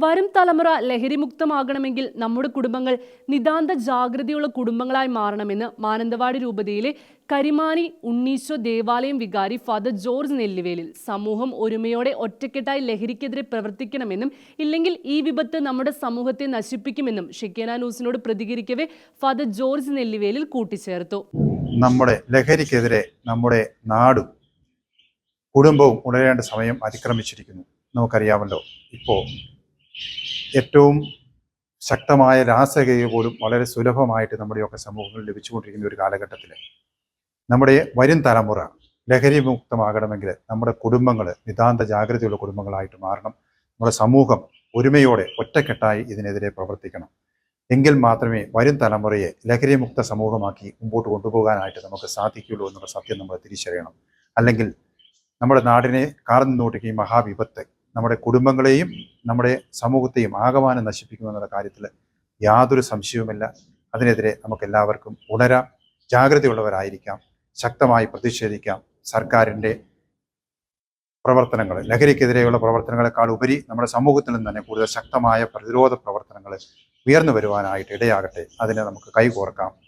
വരും തലമുറ ലഹരിമുക്തമാകണമെങ്കിൽ നമ്മുടെ കുടുംബങ്ങൾ നിതാന്ത ജാഗ്രതയുള്ള കുടുംബങ്ങളായി മാറണമെന്ന് മാനന്തവാടി രൂപതയിലെ കരിമാനി ഉണ്ണീശോ ദേവാലയം വികാരി ഫാദർ ജോർജ് നെല്ലിവേലിൽ സമൂഹം ഒരുമയോടെ ഒറ്റക്കെട്ടായി ലഹരിക്കെതിരെ പ്രവർത്തിക്കണമെന്നും ഇല്ലെങ്കിൽ ഈ വിപത്ത് നമ്മുടെ സമൂഹത്തെ നശിപ്പിക്കുമെന്നും ഷിക്കേന ന്യൂസിനോട് പ്രതികരിക്കവേ ഫാദർ ജോർജ് നെല്ലിവേലിൽ കൂട്ടിച്ചേർത്തു. നമ്മുടെ ലഹരിക്കെതിരെ നമ്മുടെ നാടും കുടുംബവും ഉണരേണ്ട സമയം അതിക്രമിച്ചിരിക്കുന്നു. നമുക്കറിയാമല്ലോ ഇപ്പോൾ ഏറ്റവും ശക്തമായ രാസകയെ പോലും വളരെ സുലഭമായിട്ട് നമ്മുടെയൊക്കെ സമൂഹങ്ങളിൽ ലഭിച്ചുകൊണ്ടിരിക്കുന്ന ഒരു കാലഘട്ടത്തിൽ നമ്മുടെ വരും തലമുറ ലഹരി മുക്തമാകണമെങ്കിൽ നമ്മുടെ കുടുംബങ്ങൾ നിതാന്ത ജാഗ്രതയുള്ള കുടുംബങ്ങളായിട്ട് മാറണം. നമ്മുടെ സമൂഹം ഒരുമയോടെ ഒറ്റക്കെട്ടായി ഇതിനെതിരെ പ്രവർത്തിക്കണം. എങ്കിൽ മാത്രമേ വരും തലമുറയെ ലഹരിമുക്ത സമൂഹമാക്കി മുമ്പോട്ട് കൊണ്ടുപോകാനായിട്ട് നമുക്ക് സാധിക്കുകയുള്ളൂ എന്നുള്ള സത്യം നമ്മൾ തിരിച്ചറിയണം. അല്ലെങ്കിൽ നമ്മുടെ നാടിനെ കാർന്നു നോട്ടിക്കുകയും മഹാവിപത്ത് നമ്മുടെ കുടുംബങ്ങളെയും നമ്മുടെ സമൂഹത്തെയും ആകമാനം നശിപ്പിക്കുമെന്നുള്ള കാര്യത്തിൽ യാതൊരു സംശയവുമില്ല. അതിനെതിരെ നമുക്ക് എല്ലാവർക്കും ഉണരാം. ജാഗ്രതയുള്ളവരായിരിക്കാം. ശക്തമായി പ്രതിഷേധിക്കാം. സർക്കാരിന്റെ പ്രവർത്തനങ്ങൾ ലഹരിക്കെതിരെയുള്ള പ്രവർത്തനങ്ങളെക്കാൾ ഉപരി നമ്മുടെ സമൂഹത്തിൽ നിന്ന് തന്നെ കൂടുതൽ ശക്തമായ പ്രതിരോധ പ്രവർത്തനങ്ങൾ ഉയർന്നു വരുവാനായിട്ട് ഇടയാകട്ടെ. അതിനെ നമുക്ക് കൈകോർക്കാം.